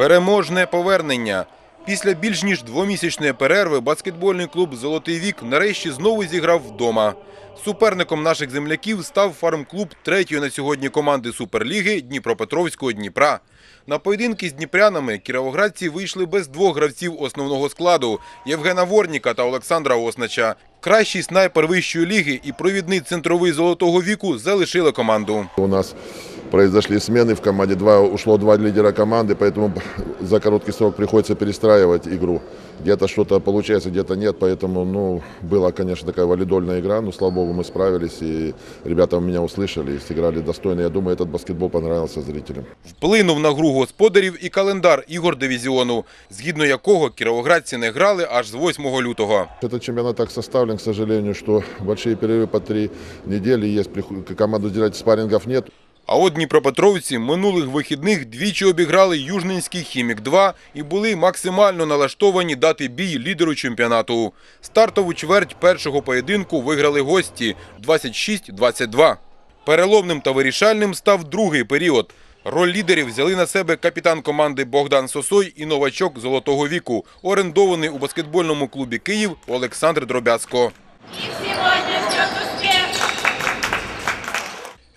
Переможне повернення. Після більш ніж двомісячної перерви баскетбольний клуб Золотий вік нарешті знову зіграв вдома. Суперником наших земляків став фармклуб третьої на сьогодні команди Суперліги Дніпропетровського Дніпра. На поєдинки з дніпрянами кіровоградці вийшли без двох гравців основного складу Євгена Ворніка та Олександра Оснача. Кращий снайпер вищої ліги і провідний центровий золотого віку залишили команду. У нас произошли смены в команде, два, ушло два лидера команды, поэтому за короткий срок приходится перестраивать игру. Где-то что-то получается, где-то нет, поэтому ну, была, конечно, такая валидольная игра, но, слава богу, мы справились, и ребята меня услышали, и сыграли достойно. Я думаю, этот баскетбол понравился зрителям. Вплинув на гру господарів і календар ігор дивізіону, згідно якого кіровоградці не грали аж з 8 лютого. Этот чемпионат так составлен, к сожалению, что большие перерывы по три недели есть, приход- команду делать спаррингов нет. А от Дніпропетровці минулих вихідних двічі обіграли Южненський «Хімік-2» і були максимально налаштовані дати бій лідеру чемпіонату. Стартову чверть першого поєдинку виграли гості 26-22. Переломним та вирішальним став другий період. Роль лідерів взяли на себе капітан команди Богдан Сосой і новачок золотого віку, орендований у баскетбольному клубі Київ Олександр Дробяцько.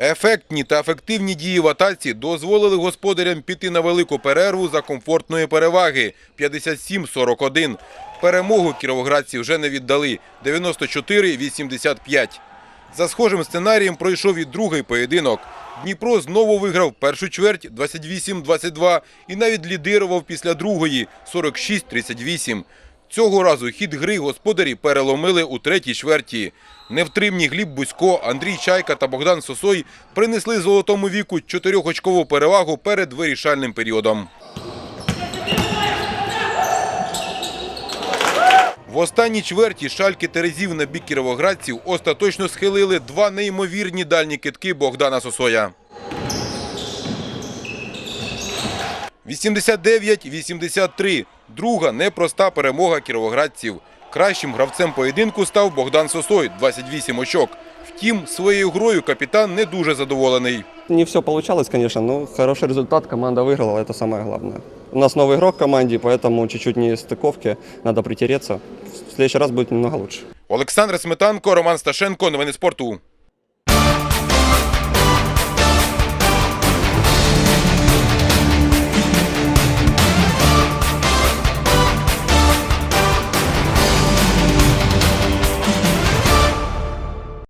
Ефектні та ефективні дії в атаці дозволили господарям піти на велику перерву за комфортної переваги 57-41. Перемогу кіровоградці вже не віддали 94-85. За схожим сценарієм пройшов і другий поєдинок. Дніпро знову виграв першу чверть 28-22 і навіть лідирував після другої 46-38. Цього разу хід гри господарі переломили у третій чверті. Невтримні Гліб Бузько, Андрій Чайка та Богдан Сосой принесли золотому віку чотирьохочкову перевагу перед вирішальним періодом. В останній чверті шальки Терезів на бік кіровоградців остаточно схилили два неймовірні дальні китки Богдана Сосоя. 89-83. Друга непроста перемога кіровоградців. Кращим гравцем поєдинку став Богдан Сосой, 28 очок. Втім, своєю грою капітан не дуже задоволений. Не все получалось, конечно, но хороший результат, команда выиграла, это самое главное. У нас новый игрок в команде, поэтому чуть-чуть не стыковки, надо притереться. В следующий раз будет немного лучше. Олександр Сметанко, Роман Сташенко. Новини спорту.